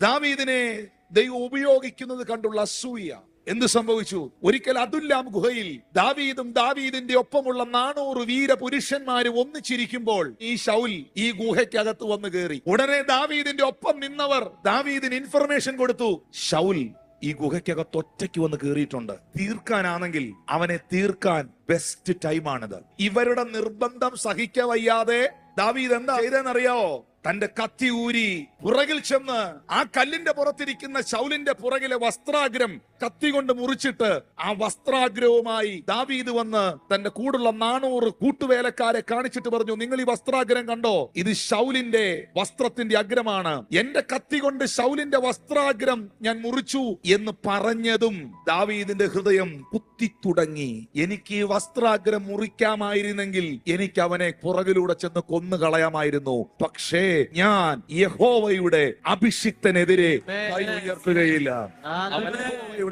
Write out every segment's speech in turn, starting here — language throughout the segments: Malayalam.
ദാവീദിനെ ദൈവം ഉപയോഗിക്കുന്നത് കണ്ടുള്ള അസൂയ. എന്ത് സംഭവിച്ചു? ഒരിക്കൽ അതുല്ലാം ഗുഹയിൽ ദാവീദും ദാവീദിന്റെ ഒപ്പമുള്ള നാനൂറ് വീരപുരുഷന്മാരും ഒന്നിച്ചിരിക്കുമ്പോൾ ഈ ഷൗൽ ഈ ഗുഹയ്ക്കകത്ത് വന്ന് കയറി ഉടനെ ദാവീദിന്റെ ഒപ്പം നിന്നവർ ദാവീദിന് ഇൻഫർമേഷൻ കൊടുത്തു. ഷൗൽ ഈ ഗുഹയ്ക്കകത്ത് ഒറ്റയ്ക്ക് വന്ന് കയറിയിട്ടുണ്ട് തീർക്കാനാണെങ്കിൽ അവനെ തീർക്കാൻ ബെസ്റ്റ് ടൈമാണിത് ഇവരുടെ നിർബന്ധം സഹിക്കവയ്യാതെ ദാവീദ് എന്താ ചെയ്തെന്നറിയാവോ തന്റെ കത്തി ഊരി പുറകിൽ ചെന്ന് ആ കല്ലിന്റെ പുറത്തിരിക്കുന്ന ശൗലിന്റെ പുറകിലെ വസ്ത്രാഗ്രം കത്തി കൊണ്ട് മുറിച്ചിട്ട് ആ വസ്ത്രാഗ്രഹവുമായി ദാവീദ് വന്ന് തന്റെ കൂടുള്ള നാനൂറ് കൂട്ടുവേലക്കാരെ കാണിച്ചിട്ട് പറഞ്ഞു നിങ്ങൾ ഈ വസ്ത്രാഗ്രഹം കണ്ടോ? ഇത് ഷൗലിന്റെ വസ്ത്രത്തിന്റെ അഗ്രമാണ് എന്റെ കത്തി കൊണ്ട് ഷൗലിന്റെ വസ്ത്രാഗ്രം ഞാൻ മുറിച്ചു എന്ന് പറഞ്ഞതും ദാവീദിന്റെ ഹൃദയം കുത്തി തുടങ്ങി എനിക്ക് ഈ വസ്ത്രാഗ്രം മുറിക്കാമായിരുന്നെങ്കിൽ എനിക്ക് അവനെ പുറകിലൂടെ ചെന്ന് കൊന്നു കളയാമായിരുന്നു. പക്ഷേ ഞാൻ യഹോവയുടെ അഭിഷിക്തനെതിരെ കൈ ഉയർത്തുകയില്ല.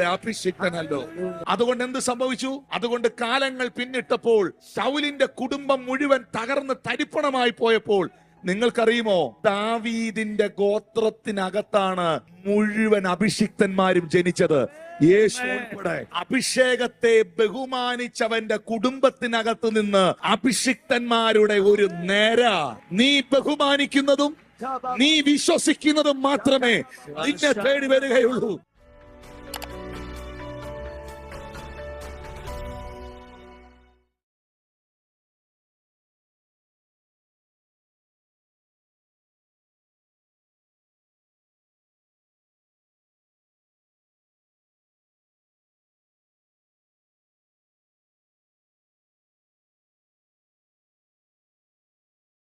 യഹോവയുടെ അഭിഷിക്തനല്ലോ. അതുകൊണ്ട് എന്ത് സംഭവിച്ചു? അതുകൊണ്ട് കാലങ്ങൾ പിന്നിട്ടപ്പോൾ ശൗലിന്റെ കുടുംബം മുഴുവൻ തകർന്ന് തരിപ്പണമായി പോയപ്പോൾ നിങ്ങൾക്കറിയുമോ? ദാവീദിന്റെ ഗോത്രത്തിനകത്താണ് മുഴുവൻ അഭിഷിക്തന്മാരും ജനിച്ചത്. യേശു ഉൾപ്പെടെ അഭിഷേകത്തെ ബഹുമാനിച്ചവന്റെ കുടുംബത്തിനകത്ത് നിന്ന് അഭിഷിക്തന്മാരുടെ ഒരു നേര നീ ബഹുമാനിക്കുന്നതും നീ വിശ്വസിക്കുന്നതും മാത്രമേ നിന്നെ തേടി വരികയുള്ളൂ.